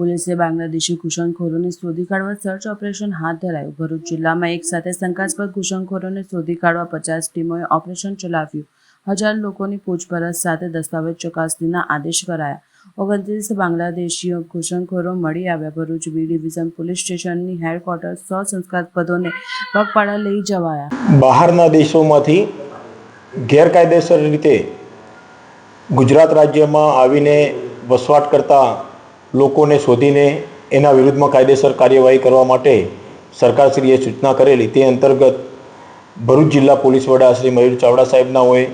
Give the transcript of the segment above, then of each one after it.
પોલીસે બાંગ્લાદેશી ઘૂસણખોરોને શોધી કાઢવા સર્ચ ઓપરેશન હાથ ધરાયું. ભરૂચ જિલ્લામાં એક સાથે શંકાસ્પદ ઘૂસણખોરોને શોધી કાઢવા પચાસ ટીમોએ ઓપરેશન ચલાવ્યું. હજાર લોકોની પૂછપરછ સાથે દસ્તાવેજ ચકાસણીના આદેશ કરાયા. ઓગણત્રીસ બાંગ્લાદેશીઓ ઘૂસણખોરો મળી આવ્યા. ભરૂચ બી ડિવિઝન પોલીસ સ્ટેશનની હેડક્વાર્ટર સો શંકાસ્પદોને પગપાળા લઈ જવાયા. બહારના દેશોમાંથી ગેરકાયદેસર રીતે ગુજરાત રાજ્યમાં આવીને વસવાટ કરતા લોકોને શોધીને એના વિરુદ્ધમાં કાયદેસર કાર્યવાહી કરવા માટે સરકારશ્રીએ સૂચના કરેલી. તે અંતર્ગત ભરૂચ જિલ્લા પોલીસ વડા શ્રી મયુર ચાવડા સાહેબના હોય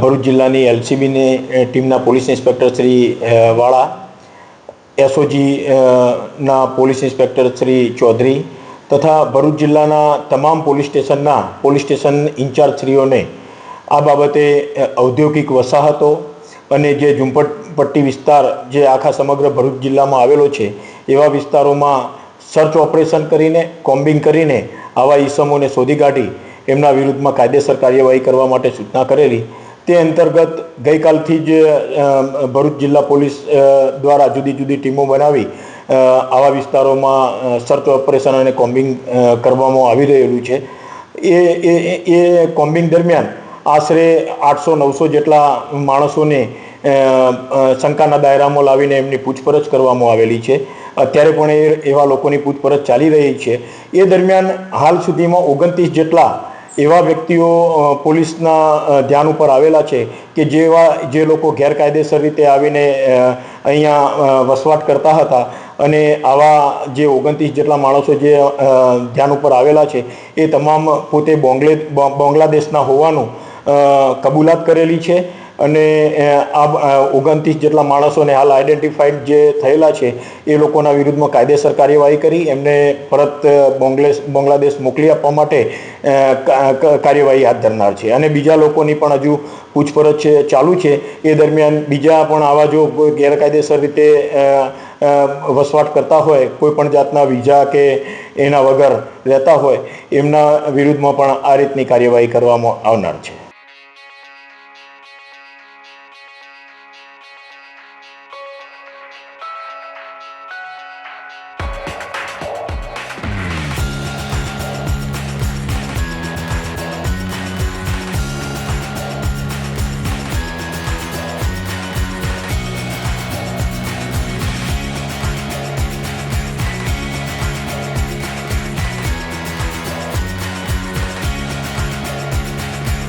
ભરૂચ જિલ્લાની એલસીબીની ટીમના પોલીસ ઇન્સ્પેક્ટર શ્રી વાળા, એસઓજી ના પોલીસ ઇન્સ્પેક્ટર શ્રી ચૌધરી તથા ભરૂચ જિલ્લાના તમામ પોલીસ સ્ટેશનના પોલીસ સ્ટેશન ઇન્ચાર્જશ્રીઓને આ બાબતે ઔદ્યોગિક વસાહતો અને જે ઝુંપડપટ્ટી વિસ્તાર જે આખા સમગ્ર ભરૂચ જિલ્લામાં આવેલો છે, એવા વિસ્તારોમાં સર્ચ ઓપરેશન કરીને કોમ્બિંગ કરીને આવા ઈસમોને શોધી કાઢી, એમના વિરુદ્ધમાં કાયદેસર કાર્યવાહી કરવા માટે સૂચના કરેલી. તે અંતર્ગત ગઈકાલથી જ ભરૂચ જિલ્લા પોલીસ દ્વારા જુદી જુદી ટીમો બનાવી આવા વિસ્તારોમાં સર્ચ ઓપરેશન અને કોમ્બિંગ કરવામાં આવી રહેલું છે. એ એ, એ- કોમ્બિંગ દરમિયાન આશરે આઠસો નવસો જેટલા માણસોને શંકાના દાયરામાં લાવીને એમની પૂછપરછ કરવામાં આવેલી છે. અત્યારે પણ એ, એવા લોકોની પૂછપરછ ચાલી રહી છે. એ દરમિયાન હાલ સુધીમાં ઓગણત્રીસ જેટલા એવા વ્યક્તિઓ પોલીસના ધ્યાન ઉપર આવેલા છે કે જેવા જે લોકો ગેરકાયદેસર રીતે આવીને અહીંયા વસવાટ કરતા હતા અને આવા જે ઓગણત્રીસ જેટલા માણસો જે ધ્યાન ઉપર આવેલા છે, એ તમામ પોતે બોંગ્લે બાંગ્લાદેશના હોવાનું કબૂલાત કરેલી છે. અને આ ઓગણત્રીસ જેટલા માણસોને હાલ આઈડેન્ટિફાઈડ જે થયેલા છે, એ લોકોના વિરુદ્ધમાં કાયદેસર કાર્યવાહી કરી, એમને પરત બોંગ્લેશ બાંગ્લાદેશ મોકલી આપવા માટે કાર્યવાહી હાથ ધરનાર છે. અને બીજા લોકોની પણ હજુ પૂછપરછ છે, ચાલુ છે. એ દરમિયાન બીજા પણ આવા જો ગેરકાયદેસર રીતે વસવાટ કરતા હોય, કોઈ પણ જાતના વિઝા કે એના વગર રહેતા હોય, એમના વિરુદ્ધમાં પણ આ રીતની કાર્યવાહી કરવામાં આવનાર છે.